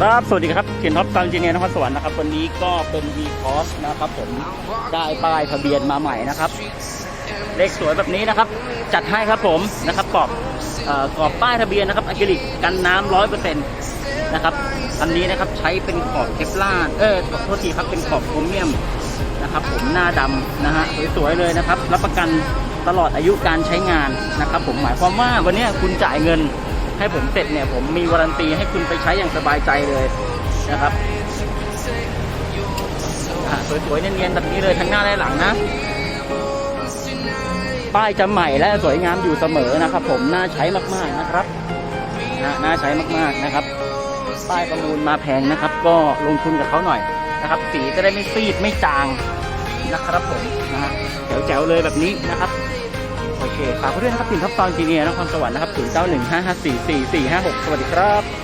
ครับสวัสดีครับเขียนท็อปตังจีเนียร์นครสวรรค์นะครับวันนี้ก็เป็น v ีคอสนะครับผมได้ป้ายทะเบียนมาใหม่นะครับเลขสวยแบบนี้นะครับ จัดให้ครับผมนะครับกรอบเอ่อกรอบป้ายทะเบียนนะครับอะคริลิกกันน้ำร้อยเปอร์เซ็นต์นะครับอันนี้นะครับใช้เป็นขอบเคปลาร์เออขอโทษทีครับเป็นขอบโครเมียมนะครับ ผมหน้าดำนะฮะสวยๆเลยนะครับ รับประกันตลอดอายุการใช้งานนะครับ ผมหมายความว่าวันนี้คุณจ่ายเงิน ให้ผมเสร็จเนี่ยผมมีวารันตีให้คุณไปใช้อย่างสบายใจเลยนะครับสวยๆเนียนๆแบบนี้เลยทั้งหน้าและหลังนะป้ายจะใหม่และสวยงามอยู่เสมอนะครับ ผมน่าใช้มากๆนะครับนะน่าใช้มากๆนะครับ ป้ายประมูลมาแพงนะครับ ก็ลงทุนกับเขาหน่อยนะครับ สีจะได้ไม่ซีดไม่จางนะครับผมนะฮะแจ๋วๆเลยแบบนี้นะครับ ฝากเพื่อนนะครับสินทับตองจีเนียนครสวรรค์นะครับศูนย์เก้าหนึ่งห้าห้าสี่สี่สี่ห้าหกสวัสดีครับ